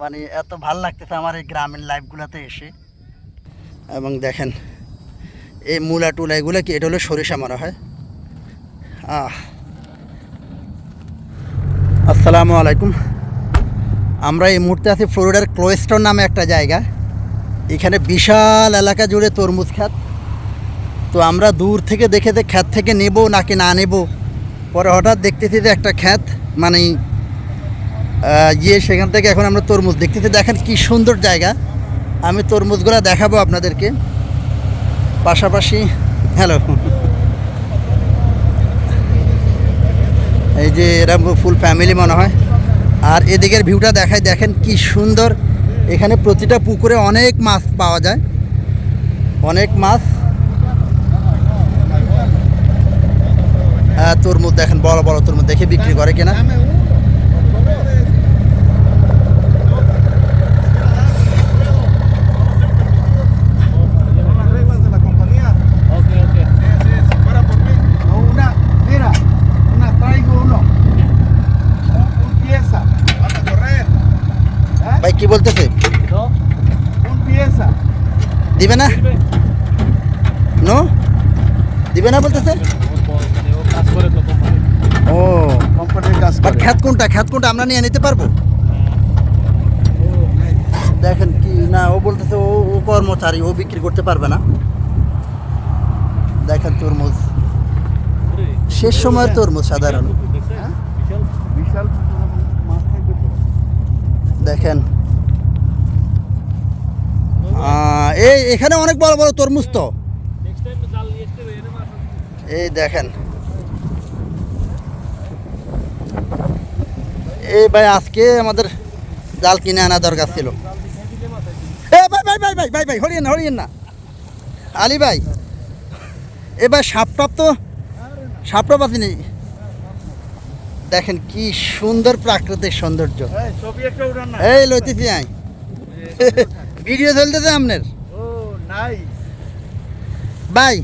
মানে এত ভালো লাগতেছে আমার এই গ্রামীণ লাইফগুলোতে এসে। এবং দেখেন, এই মূলা টুলা এগুলো কি? এটা হলো সরিষা মারা হয়। আহ। আসসালামু আলাইকুম। আমরা এই মুহূর্তে আছি ফ্লোরিডার ক্লোয়েস্টন নামে একটা জায়গা। এখানে বিশাল এলাকা জুড়ে তরমুজ খ্যাত তো আমরা দূর থেকে দেখে যে খ্যাত থেকে নেব নাকি না নেব, পরে হঠাৎ দেখতেছি যে একটা খ্যাত মানে গিয়ে সেখান থেকে এখন আমরা তরমুজ দেখতেছি। দেখেন কি সুন্দর জায়গা। আমি তরমুজগুলো দেখাবো আপনাদেরকে। পাশাপাশি, হ্যালো। এই যে এরকম ফুল ফ্যামিলি মনে হয়। আর এদিকের ভিউটা দেখায়, দেখেন কি সুন্দর। এখানে প্রতিটা পুকুরে অনেক মাছ পাওয়া যায়। অনেক মাছ। হ্যাঁ তরমুজ দেখেন, বড় বড় তরমুজ দেখে বিক্রি করে কিনা। বলতেছে. দিবে না. নো দিবে না বলতেছে? মানে ও কাজ করে তো কোম্পানি ও। Company gas বাট খ্যাত কোনটা? খ্যাত কোনটা আমরা নিয়ে নিতে পারব? দেখেন কি না ও বলতেছে ও ও কর্মচারী ও বিক্রি করতে পারবে না। দেখেন তরমুজ। শেষ সময়ের তরমুজ সাধারণ। বিশাল বিশাল মাছ থাকবে দেখেন। এই এখানে অনেক বড় বড় তরমুজ তো এই দেখেন এই ভাই আজকে আমাদের জাল কিনে আনা দরকার ছিল এ ভাই ভাই ভাই ভাই ভাই ভাই হরিয়েন না হরিয়েন না আলী ভাই এ ভাই সাপটাপ তো সাপটাপ আছে নেই দেখেন কি সুন্দর প্রাকৃতিক সৌন্দর্য এই লইতেছি আই ভিডিও চলতেছে আপনার? ভাই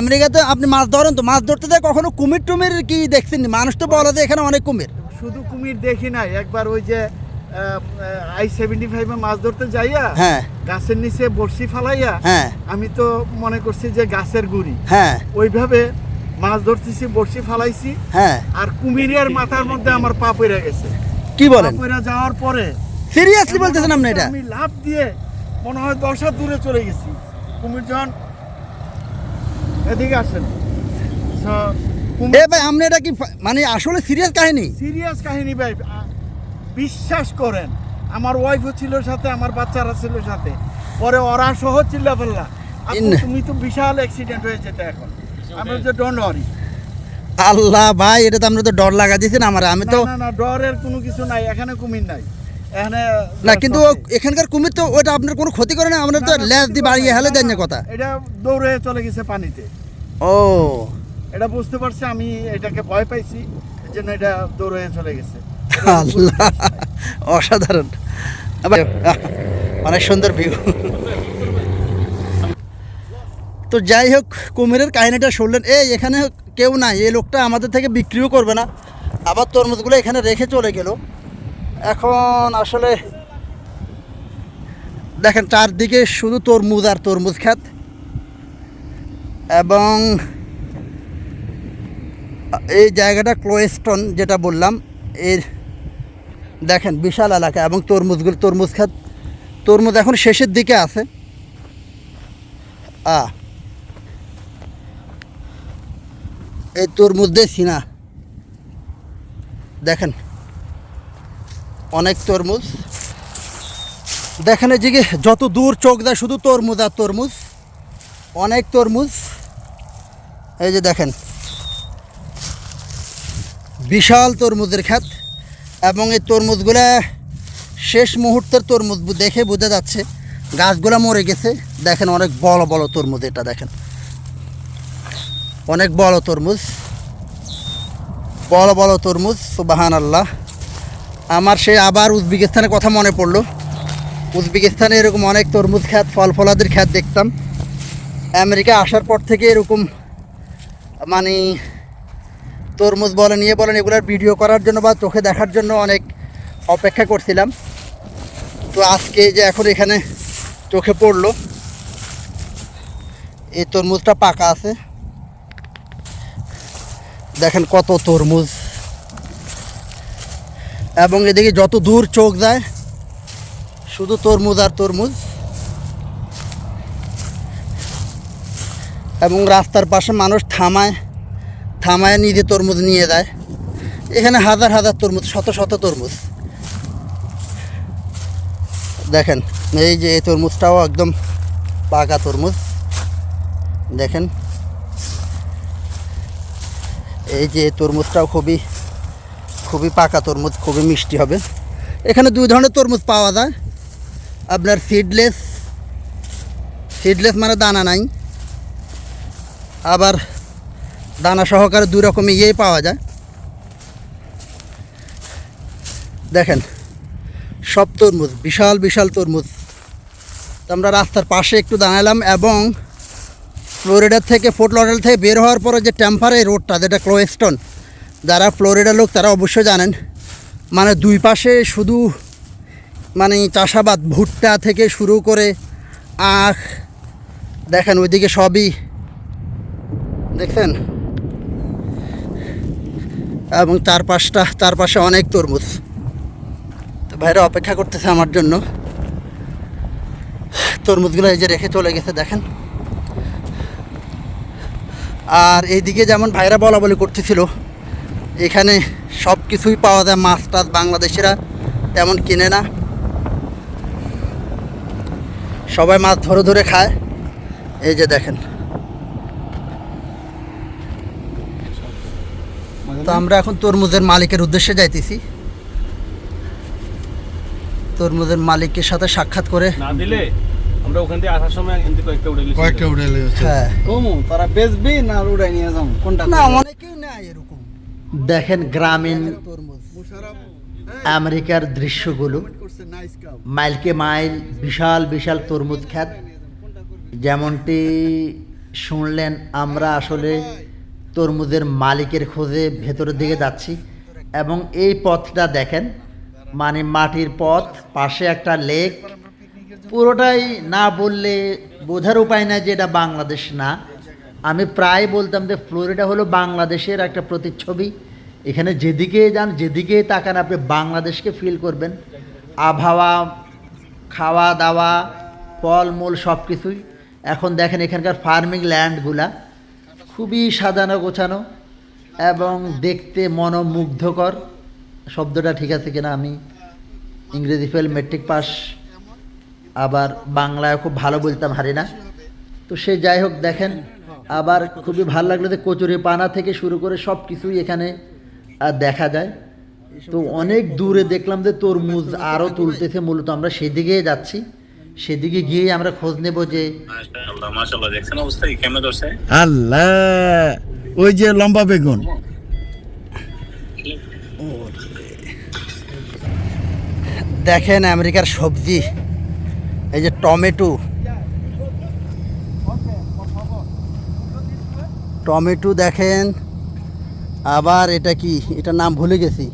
আমেরিকাতে আপনি মাছ ধরেন তো মাছ ধরতে যায় কখনো কুমির টুমির কি দেখছেন মানুষ তো বলে যে এখানে অনেক কুমির। শুধু কুমির দেখি নাই একবার ওই যে আই সেভেন্টি ফাইভে মাছ ধরতে যাইয়া হ্যাঁ। গাছের নিচে বড়শি ফালাইয়া হ্যাঁ। আমি তো মনে করছি যে গাছের গুড়ি। হ্যাঁ। ওইভাবে মাছ ধরতেছি বড়শি ফালাইছি হ্যাঁ। আর কুমিরের মাথার মধ্যে আমার পা পড়ে গেছে। কি বলেন? পড়ে যাওয়ার পরে সিরিয়াসলি বলতেছেন আপনি এটা? আমি লাভ দিয়ে মনে হয় দশ হাত দূরে চলে গেছি। কুমির যখন এদিকে আসেন। এ ভাই আপনি এটা কি মানে আসলে সিরিয়াস কাহিনী? সিরিয়াস কাহিনী ভাই বিশ্বাস করেন আমার ওয়াইফও ছিল সাথে আমার বাচ্চারা ছিল সাথে। পরে ওরা সহ চিল্লা ফেললা তুমি তো বিশাল অ্যাক্সিডেন্ট হয়ে যেতে এখন। আমি যে ডোন্ট ওয়ারি আল্লাহ ভাই এটা তো আপনি তো ডর লাগা দিয়েছেন আমার। আমি তো না না ডরের কোনো কিছু নাই এখানে কুমির নাই। না কিন্তু এখানকার কুমির তো ওটা আপনার কোনো ক্ষতি করে না আমরা তো ল্যাস দিয়ে বাড়িয়ে। হেলে দেন কথা। এটা দৌড়ে চলে গেছে পানিতে। ও। এটা বুঝতে পারছি আমি এটাকে ভয় পাইছি জন্য এটা দৌড়ে চলে গেছে। আল্লাহ অসাধারণ। অনেক সুন্দর ভিউ তো যাই হোক কুমিরের কাহিনীটা শুনলেন। এই এখানে কেউ নাই এই লোকটা আমাদের থেকে বিক্রিও করবে না। আবার তরমুজগুলো এখানে রেখে চলে গেল। এখন আসলে দেখেন চারদিকে শুধু তরমুজ আর তরমুজ খাত এবং এই জায়গাটা ক্লোয়েস্টন যেটা বললাম, এর দেখেন বিশাল এলাকা এবং তরমুজগুলো, তরমুজ খাত তরমুজ এখন শেষের দিকে আছে। আ, এই তরমুজ দেশি না। দেখেন। অনেক তরমুজ। দেখেন এই যে যত দূর চোখ দেয় শুধু তরমুজ আর তরমুজ। অনেক তরমুজ। এই যে দেখেন, বিশাল তরমুজের খাত এবং এই তরমুজগুলা শেষ মুহূর্তের তরমুজ দেখে বোঝা যাচ্ছে গাছগুলা মরে গেছে। দেখেন অনেক বড় বড় তরমুজ এটা, দেখেন। অনেক বড় তরমুজ। বড় বড় তরমুজ সুবাহান আল্লাহ আমার সে আবার উজবেকিস্তানের কথা মনে পড়ল। উজবেকিস্তানে এরকম অনেক তরমুজ খ্যাত ফল ফলাদের খ্যাত দেখতাম। আমেরিকা আসার পর থেকে এরকম মানে তরমুজ বলেন ইয়ে বলেন, এগুলোর ভিডিও করার জন্য বা চোখে দেখার জন্য অনেক অপেক্ষা করছিলাম। তো আজকে যে এখন এখানে চোখে পড়ল, এই তরমুজটা পাকা আছে। দেখেন কত তরমুজ। এবং এদিকে যত দূর চোখ যায়, শুধু তরমুজ আর তরমুজ। এবং রাস্তার পাশে মানুষ থামায় থামায় নিজে তরমুজ নিয়ে যায়। এখানে হাজার হাজার তরমুজ, শত শত তরমুজ। দেখেন, এই যে এই তরমুজটাও একদম পাকা তরমুজ। দেখেন, এই যে তরমুজটাও খুবই খুবই পাকা তরমুজ, খুবই মিষ্টি হবে। এখানে দুই ধরনের তরমুজ পাওয়া যায়। আপনার সিডলেস সিডলেস মানে দানা নাই। আবার দানা সহকারে দুই রকম ইয়েই পাওয়া যায়। দেখেন, সব তরমুজ, বিশাল বিশাল তরমুজ। তো আমরা রাস্তার পাশে একটু দাঁড়ালাম এবং ফ্লোরিডার থেকে ফোর্ট লডেল থেকে বের হওয়ার পরে যে টেম্পারে রোডটা, যেটা ক্লোয়েস্টন যারা ফ্লোরিডার লোক, তারা অবশ্যই জানেন। মানে দুই পাশে শুধু মানে চাষাবাদ, ভুট্টা থেকে শুরু করে আখ, দেখেন ওইদিকে সবই। দেখছেন? এবং চার পাঁচটা চারপাশে অনেক তরমুজ। তো ভাইরা অপেক্ষা করতেছে আমার জন্য। তরমুজগুলো এই যে রেখে চলে গেছে, দেখেন। আর এইদিকে যেমন ভাইরা বলা বলি করতেছিল এখানে সব কিছুই পাওয়া যায় মাছ টাছ বাংলাদেশিরা তেমন কিনে না। সবাই মাছ ধরে ধরে খায়। এই যে দেখেন। তো আমরা এখন তরমুজের মালিকের উদ্দেশ্যে যাইতেছি। তরমুজের মালিকের সাথে সাক্ষাৎ করে না দিলে আমরা ওখান থেকে আসার সময় কয়েকটা উঠে গেছি। কয়েকটা উড়ে হ্যাঁ। কমু তারা বেচবি না উড়াই নিয়ে যাও কোনটা না দেখেন গ্রামীণ আমেরিকার দৃশ্যগুলো। মাইলকে মাইল বিশাল বিশাল তরমুজ খ্যাত যেমনটি শুনলেন, আমরা আসলে তরমুজের মালিকের খোঁজে ভেতরের দিকে যাচ্ছি এবং এই পথটা দেখেন মানে মাটির পথ, পাশে একটা লেক। পুরোটাই না বললে বোঝার উপায় নাই যে এটা বাংলাদেশ না। আমি প্রায় বলতাম যে ফ্লোরিডা হলো বাংলাদেশের একটা প্রতিচ্ছবি। এখানে যেদিকে যান, যেদিকে তাকান, আপনি বাংলাদেশকে ফিল করবেন। আবহাওয়া খাওয়া দাওয়া ফলমূল সব কিছুই এখন দেখেন এখানকার ফার্মিং ল্যান্ডগুলা খুবই সাজানো গোছানো এবং দেখতে মনোমুগ্ধকর। শব্দটা ঠিক আছে কিনা আমি ইংরেজি ফেল মেট্রিক পাস আবার বাংলায় খুব ভালো বলতাম হারি না তো সে যাই হোক, দেখেন আবার খুবই ভালো লাগল যে কচুরি পানা থেকে শুরু করে সব কিছুই এখানে দেখা যায়। তো অনেক দূরে দেখলাম যে তরমুজ আরও তুলতেছে মূলত আমরা সেদিকে যাচ্ছি। সেদিকে গিয়ে আমরা খোঁজ নেব যে মাশাআল্লাহ মাশাআল্লাহ অবস্থা? কি আল্লাহ ওই যে লম্বা বেগুন। দেখেন আমেরিকার সবজি এই যে টমেটো টমেটো দেখেন। আবার এটা কি? এটা নাম ভুলে গেছি।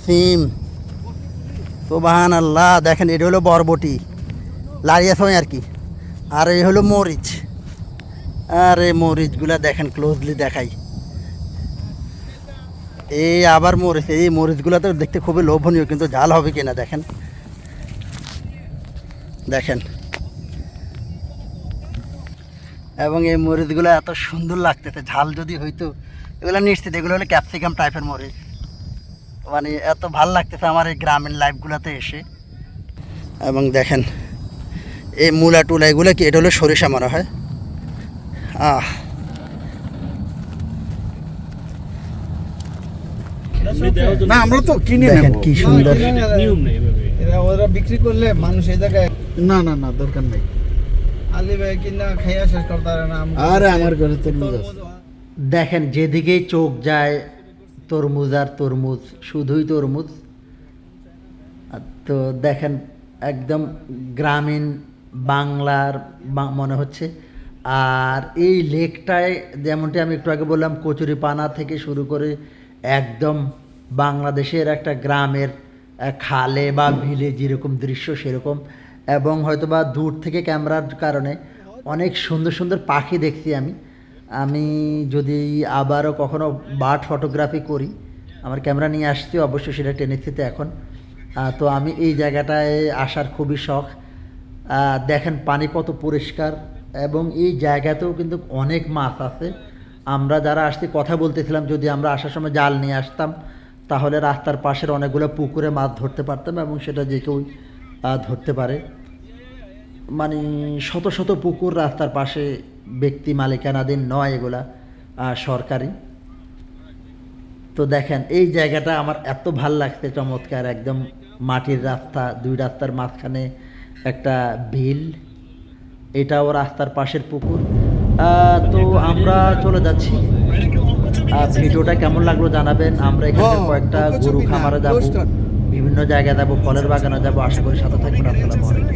সিম। তো বাহান আল্লাহ দেখেন, এটা হলো বরবটি। লাড়িয়া সময় আর কি। আর এই হলো মরিচ। আর এই মরিচগুলা দেখেন ক্লোজলি দেখাই। এই আবার মরিচ, এই মরিচগুলো তো দেখতে খুবই লোভনীয়, কিন্তু ঝাল হবে কিনা দেখেন। দেখেন। এবং এই মরিচগুলো এত সুন্দর লাগতেছে। ঝাল যদি হইতো এগুলো নিশ্চিত এগুলো হলো ক্যাপসিকাম টাইপের মরিচ। মানে এত ভালো লাগতেছে আমার এই গ্রামীণ লাইফগুলোতে এসে। এবং দেখেন এই মূলা টুলা এগুলো কি? এটা হলো সরিষা মনে হয়। আহ। না আমরা তো কিনে দেখেন কি সুন্দর। নিয়ম নেই এরা ওরা বিক্রি করলে মানুষ এই জায়গায় না না না দরকার নেই। আরে আমার ঘরে তরমুজ আছে। দেখেন যেদিকেই চোখ যায় তরমুজ আর তরমুজ শুধুই তরমুজ। তো দেখেন একদম গ্রামীণ বাংলার মনে হচ্ছে। আর এই লেকটায় যেমনটি আমি একটু আগে বললাম কচুরিপানা থেকে শুরু করে একদম বাংলাদেশের একটা গ্রামের খালে বা ভিলে যেরকম দৃশ্য সেরকম। এবং হয়তো বা দূর থেকে ক্যামেরার কারণে অনেক সুন্দর সুন্দর পাখি দেখছি আমি। আমি যদি আবারও কখনো বার্ড ফটোগ্রাফি করি, আমার ক্যামেরা নিয়ে আসছি, অবশ্যই সেটা টেনেছিতে এখন। তো আমি এই জায়গাটায় আসার খুবই শখ। দেখেন পানি কত পরিষ্কার এবং এই জায়গাতেও কিন্তু অনেক মাছ আছে। আমরা যারা আসছি, কথা বলতেছিলাম, যদি আমরা আসার সময় জাল নিয়ে আসতাম, তাহলে রাস্তার পাশের অনেকগুলো পুকুরে মাছ ধরতে পারতাম এবং সেটা যে কেউ ধরতে পারে। মানে শত শত পুকুর রাস্তার পাশে ব্যক্তি মালিকানাধীন নয় এগুলা সরকারি। তো দেখেন এই জায়গাটা আমার এত ভালো লাগছে চমৎকার একদম মাটির রাস্তা দুই রাস্তার মাঝখানে একটা বিল এটাও রাস্তার পাশের পুকুর। আহ, তো আমরা চলে যাচ্ছি। ভিডিওটা কেমন লাগল জানাবেন। আমরা এখানে কয়েকটা গরু খামারে যাব বিভিন্ন জায়গায় যাব ফলের বাগানে যাব। আশা করি সাথে থাকবেন। আসসালামু